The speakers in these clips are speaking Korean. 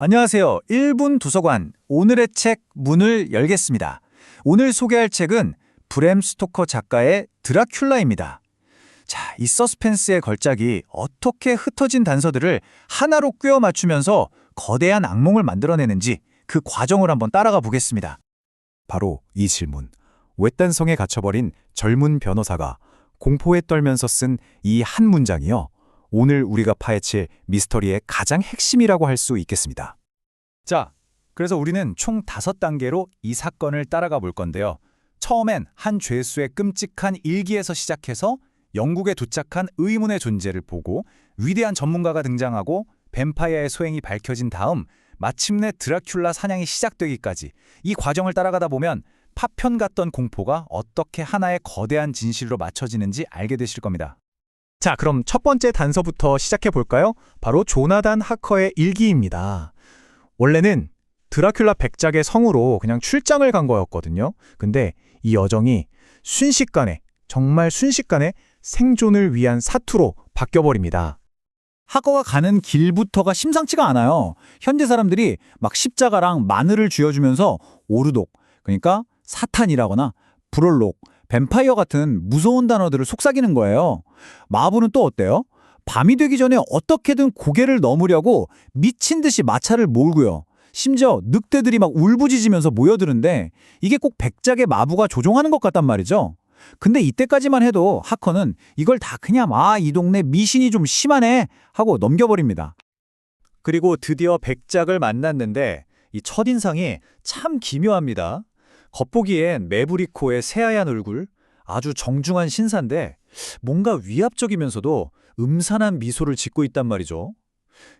안녕하세요. 1분 도서관 오늘의 책 문을 열겠습니다. 오늘 소개할 책은 브램 스토커 작가의 드라큘라입니다. 자, 이 서스펜스의 걸작이 어떻게 흩어진 단서들을 하나로 꿰어 맞추면서 거대한 악몽을 만들어내는지 그 과정을 한번 따라가 보겠습니다. 바로 이 질문. 외딴성에 갇혀버린 젊은 변호사가 공포에 떨면서 쓴 이 한 문장이요. 오늘 우리가 파헤칠 미스터리의 가장 핵심이라고 할 수 있겠습니다. 자, 그래서 우리는 총 다섯 단계로 이 사건을 따라가 볼 건데요. 처음엔 한 죄수의 끔찍한 일기에서 시작해서 영국에 도착한 의문의 존재를 보고 위대한 전문가가 등장하고 뱀파이어의 소행이 밝혀진 다음 마침내 드라큘라 사냥이 시작되기까지 이 과정을 따라가다 보면 파편 같던 공포가 어떻게 하나의 거대한 진실로 맞춰지는지 알게 되실 겁니다. 자, 그럼 첫 번째 단서부터 시작해 볼까요? 바로 조나단 하커의 일기입니다. 원래는 드라큘라 백작의 성으로 그냥 출장을 간 거였거든요. 근데 이 여정이 순식간에, 정말 순식간에 생존을 위한 사투로 바뀌어버립니다. 하거가 가는 길부터가 심상치가 않아요. 현재 사람들이 막 십자가랑 마늘을 쥐어주면서 오르독, 그러니까 사탄이라거나 불올록, 뱀파이어 같은 무서운 단어들을 속삭이는 거예요. 마부는 또 어때요? 밤이 되기 전에 어떻게든 고개를 넘으려고 미친 듯이 마차를 몰고요. 심지어 늑대들이 막 울부짖으면서 모여드는데 이게 꼭 백작의 마부가 조종하는 것 같단 말이죠. 근데 이때까지만 해도 하커는 이걸 다 그냥 아, 이 동네 미신이 좀 심하네 하고 넘겨버립니다. 그리고 드디어 백작을 만났는데 이 첫인상이 참 기묘합니다. 겉보기엔 매부리코의 새하얀 얼굴, 아주 정중한 신사인데 뭔가 위압적이면서도 음산한 미소를 짓고 있단 말이죠.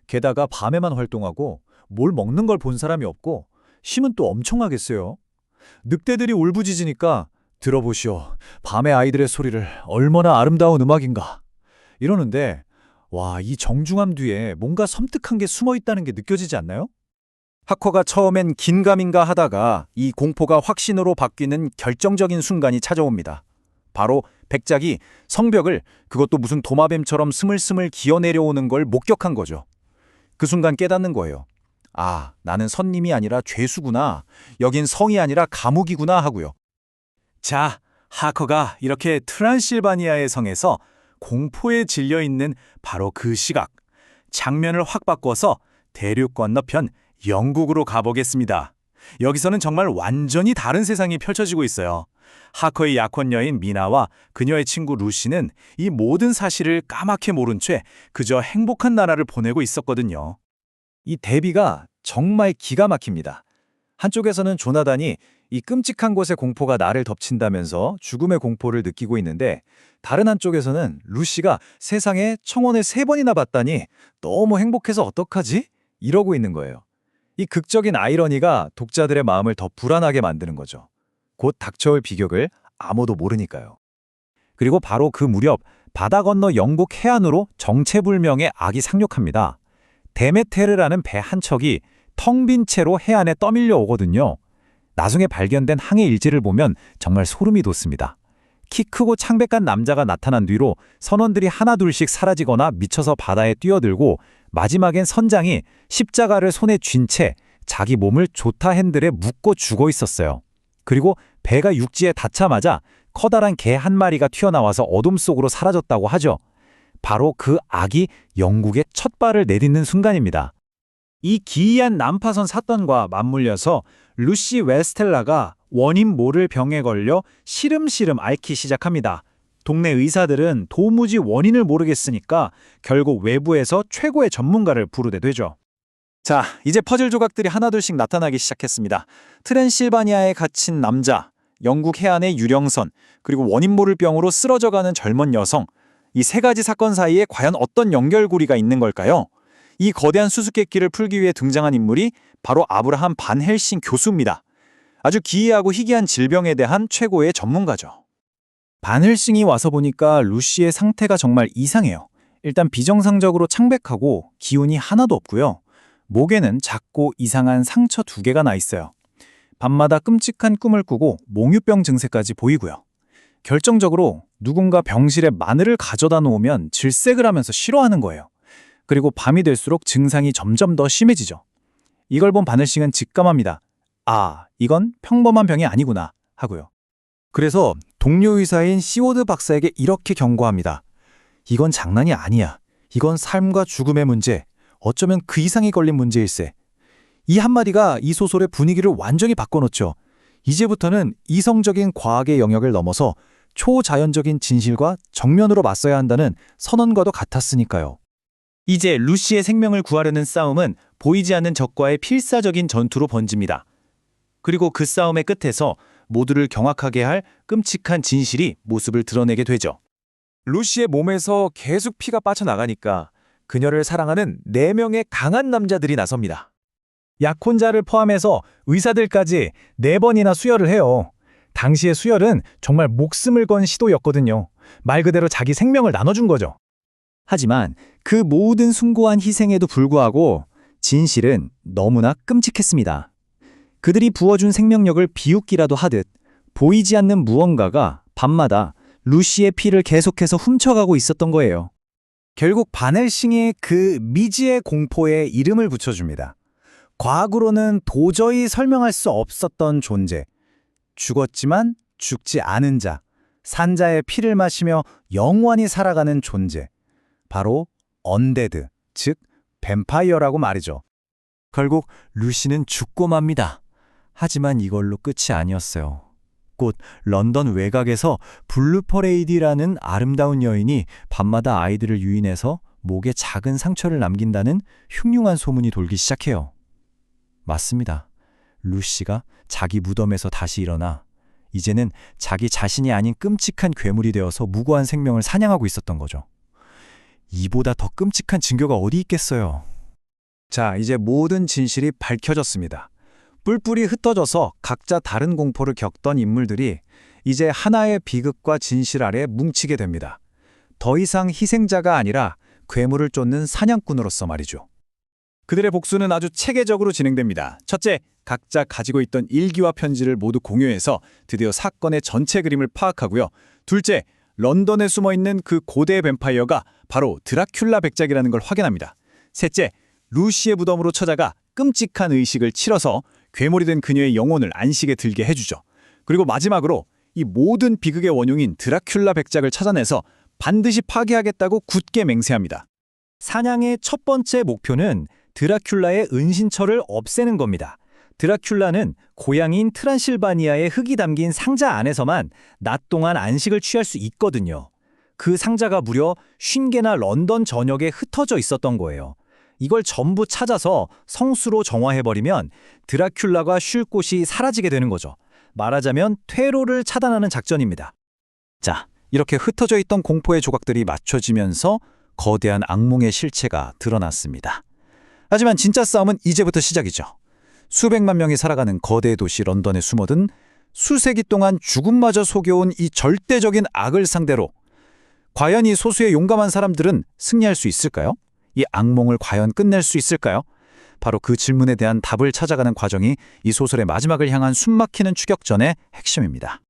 게다가 밤에만 활동하고 뭘 먹는 걸 본 사람이 없고 힘은 또 엄청나겠어요. 늑대들이 울부짖으니까 들어보시오. 밤의 아이들의 소리를 얼마나 아름다운 음악인가. 이러는데 와, 이 정중함 뒤에 뭔가 섬뜩한 게 숨어 있다는 게 느껴지지 않나요? 하커가 처음엔 긴가민가 하다가 이 공포가 확신으로 바뀌는 결정적인 순간이 찾아옵니다. 바로 백작이 성벽을 그것도 무슨 도마뱀처럼 스물스물 기어 내려오는 걸 목격한 거죠. 그 순간 깨닫는 거예요. 아, 나는 선님이 아니라 죄수구나. 여긴 성이 아니라 감옥이구나 하고요. 자, 하커가 이렇게 트란실바니아의 성에서 공포에 질려 있는 바로 그 시각, 장면을 확 바꿔서 대륙 건너편 영국으로 가보겠습니다. 여기서는 정말 완전히 다른 세상이 펼쳐지고 있어요. 하커의 약혼 여인 미나와 그녀의 친구 루시는 이 모든 사실을 까맣게 모른 채 그저 행복한 나라를 보내고 있었거든요. 이 대비가 정말 기가 막힙니다. 한쪽에서는 조나단이 이 끔찍한 곳의 공포가 나를 덮친다면서 죽음의 공포를 느끼고 있는데 다른 한쪽에서는 루시가 세상에 청혼을 세 번이나 봤다니 너무 행복해서 어떡하지? 이러고 있는 거예요. 이 극적인 아이러니가 독자들의 마음을 더 불안하게 만드는 거죠. 곧 닥쳐올 비격을 아무도 모르니까요. 그리고 바로 그 무렵 바다 건너 영국 해안으로 정체불명의 악이 상륙합니다. 데메테르라는 배 한 척이 텅 빈 채로 해안에 떠밀려 오거든요. 나중에 발견된 항해 일지를 보면 정말 소름이 돋습니다. 키 크고 창백한 남자가 나타난 뒤로 선원들이 하나둘씩 사라지거나 미쳐서 바다에 뛰어들고 마지막엔 선장이 십자가를 손에 쥔 채 자기 몸을 조타 핸들에 묶고 죽어 있었어요. 그리고 배가 육지에 닿자마자 커다란 개 한 마리가 튀어나와서 어둠 속으로 사라졌다고 하죠. 바로 그 악이 영국의 첫 발을 내딛는 순간입니다. 이 기이한 난파선 사건과 맞물려서 루시 웨스텔라가 원인 모를 병에 걸려 시름시름 앓기 시작합니다. 동네 의사들은 도무지 원인을 모르겠으니까 결국 외부에서 최고의 전문가를 부르게 되죠. 자, 이제 퍼즐 조각들이 하나둘씩 나타나기 시작했습니다. 트랜실바니아에 갇힌 남자, 영국 해안의 유령선, 그리고 원인 모를 병으로 쓰러져가는 젊은 여성. 이 세 가지 사건 사이에 과연 어떤 연결고리가 있는 걸까요? 이 거대한 수수께끼를 풀기 위해 등장한 인물이 바로 아브라함 반 헬싱 교수입니다. 아주 기이하고 희귀한 질병에 대한 최고의 전문가죠. 반 헬싱이 와서 보니까 루시의 상태가 정말 이상해요. 일단 비정상적으로 창백하고 기운이 하나도 없고요. 목에는 작고 이상한 상처 두 개가 나 있어요. 밤마다 끔찍한 꿈을 꾸고 몽유병 증세까지 보이고요. 결정적으로 누군가 병실에 마늘을 가져다 놓으면 질색을 하면서 싫어하는 거예요. 그리고 밤이 될수록 증상이 점점 더 심해지죠. 이걸 본 바늘싱은 직감합니다. 아, 이건 평범한 병이 아니구나 하고요. 그래서 동료 의사인 시워드 박사에게 이렇게 경고합니다. 이건 장난이 아니야. 이건 삶과 죽음의 문제, 어쩌면 그 이상이 걸린 문제일세. 이 한마디가 이 소설의 분위기를 완전히 바꿔놓죠. 이제부터는 이성적인 과학의 영역을 넘어서 초자연적인 진실과 정면으로 맞서야 한다는 선언과도 같았으니까요. 이제 루시의 생명을 구하려는 싸움은 보이지 않는 적과의 필사적인 전투로 번집니다. 그리고 그 싸움의 끝에서 모두를 경악하게 할 끔찍한 진실이 모습을 드러내게 되죠. 루시의 몸에서 계속 피가 빠져나가니까 그녀를 사랑하는 네명의 강한 남자들이 나섭니다. 약혼자를 포함해서 의사들까지 네 번이나 수혈을 해요. 당시의 수혈은 정말 목숨을 건 시도였거든요. 말 그대로 자기 생명을 나눠준 거죠. 하지만 그 모든 숭고한 희생에도 불구하고 진실은 너무나 끔찍했습니다. 그들이 부어준 생명력을 비웃기라도 하듯 보이지 않는 무언가가 밤마다 루시의 피를 계속해서 훔쳐가고 있었던 거예요. 결국 바넬싱이 그 미지의 공포에 이름을 붙여줍니다. 과학으로는 도저히 설명할 수 없었던 존재. 죽었지만 죽지 않은 자. 산자의 피를 마시며 영원히 살아가는 존재. 바로 언데드, 즉 뱀파이어라고 말이죠. 결국 루시는 죽고 맙니다. 하지만 이걸로 끝이 아니었어요. 곧 런던 외곽에서 블루 퍼레이디라는 아름다운 여인이 밤마다 아이들을 유인해서 목에 작은 상처를 남긴다는 흉흉한 소문이 돌기 시작해요. 맞습니다. 루시가 자기 무덤에서 다시 일어나 이제는 자기 자신이 아닌 끔찍한 괴물이 되어서 무고한 생명을 사냥하고 있었던 거죠. 이보다 더 끔찍한 증거가 어디 있겠어요. 자, 이제 모든 진실이 밝혀졌습니다. 뿔뿔이 흩어져서 각자 다른 공포를 겪던 인물들이 이제 하나의 비극과 진실 아래 뭉치게 됩니다. 더 이상 희생자가 아니라 괴물을 쫓는 사냥꾼으로서 말이죠. 그들의 복수는 아주 체계적으로 진행됩니다. 첫째, 각자 가지고 있던 일기와 편지를 모두 공유해서 드디어 사건의 전체 그림을 파악하고요. 둘째, 런던에 숨어 있는 그 고대 뱀파이어가 바로 드라큘라 백작이라는 걸 확인합니다. 셋째, 루시의 무덤으로 찾아가 끔찍한 의식을 치러서 괴물이 된 그녀의 영혼을 안식에 들게 해주죠. 그리고 마지막으로 이 모든 비극의 원흉인 드라큘라 백작을 찾아내서 반드시 파괴하겠다고 굳게 맹세합니다. 사냥의 첫 번째 목표는 드라큘라의 은신처를 없애는 겁니다. 드라큘라는 고향인 트란실바니아의 흙이 담긴 상자 안에서만 낮 동안 안식을 취할 수 있거든요. 그 상자가 무려 50개나 런던 전역에 흩어져 있었던 거예요. 이걸 전부 찾아서 성수로 정화해버리면 드라큘라가 쉴 곳이 사라지게 되는 거죠. 말하자면 퇴로를 차단하는 작전입니다. 자, 이렇게 흩어져 있던 공포의 조각들이 맞춰지면서 거대한 악몽의 실체가 드러났습니다. 하지만 진짜 싸움은 이제부터 시작이죠. 수백만 명이 살아가는 거대 도시 런던에 숨어든 수세기 동안 죽음마저 속여온 이 절대적인 악을 상대로 과연 이 소수의 용감한 사람들은 승리할 수 있을까요? 이 악몽을 과연 끝낼 수 있을까요? 바로 그 질문에 대한 답을 찾아가는 과정이 이 소설의 마지막을 향한 숨막히는 추격전의 핵심입니다.